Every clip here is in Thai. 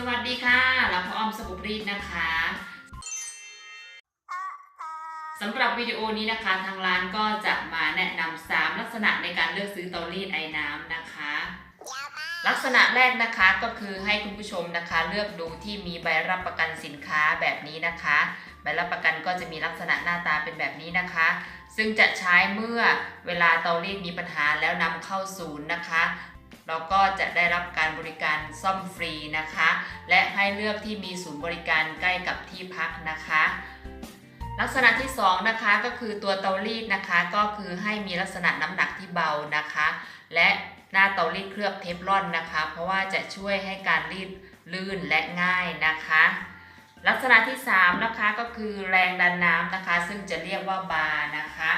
สวัสดีค่ะเราพออมสบุรีดนะคะสำหรับวิดีโอนี้นะคะทางร้านก็จะมาแนะนำา3ลักษณะในการเลือกซื้อเตารีดไอ้น้ำนะคะ ลักษณะแรกนะคะก็คือให้คุณผู้ชมนะคะ เลือกดูที่มีใบรับประกันสินค้าแบบนี้นะคะ ใบรับประกันก็จะมีลักษณะหน้าตาเป็นแบบนี้นะคะ ซึ่งจะใช้เมื่อเวลาเตารีดมีปัญหาแล้วนำเข้าศูนย์นะคะ เราก็จะได้รับการบริการซ่อมฟรีนะคะ และให้เลือกที่มีศูนย์บริการใกล้กับที่พักนะคะ ลักษณะที่สองนะคะก็คือตัวเตารีดนะคะก็คือให้มีลักษณะน้ำหนักที่เบานะคะ และหน้าเตารีดเคลือบเทฟลอนนะคะ เพราะว่าจะช่วยให้การรีดลื่นและง่ายนะคะ ลักษณะที่3นะคะก็คือแรงดันน้ำนะคะ ซึ่งจะเรียกว่าบาร์นะคะ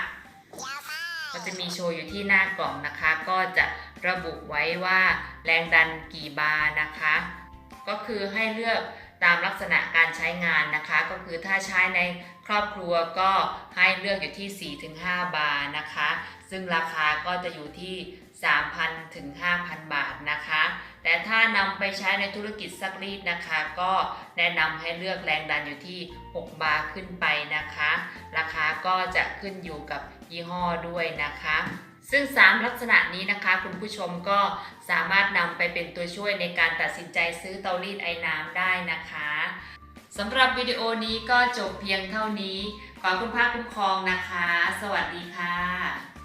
ก็จะมีโชว์อยู่ที่หน้ากล่องนะคะ ก็จะระบุไว้ว่าแรงดันกี่บาร์นะคะ ก็คือให้เลือกตามลักษณะการใช้งานนะคะ ก็คือถ้าใช้ในครอบครัวก็ให้เลือกอยู่ที่ 4-5 บาร์นะคะ ซึ่งราคาก็จะอยู่ที่ 3,000ถึง5,000 บาทนะคะ แต่ ถ้านำไปใช้ในธุรกิจซักรีดนะคะ ก็แนะนำให้เลือกแรงดันอยู่ที่ 6 บาร์ขึ้นไปนะคะ ราคาก็จะขึ้นอยู่กับยี่ห้อด้วยนะคะ ซึ่ง 3 ลักษณะนี้นะคะ คุณผู้ชมก็สามารถนำไปเป็นตัวช่วยในการตัดสินใจซื้อเตารีดไอ้น้ำได้นะคะสำหรับวิดีโอนี้ก็จบเพียงเท่านี้ ขอคุณพระคุ้มครองนะคะ สวัสดีค่ะ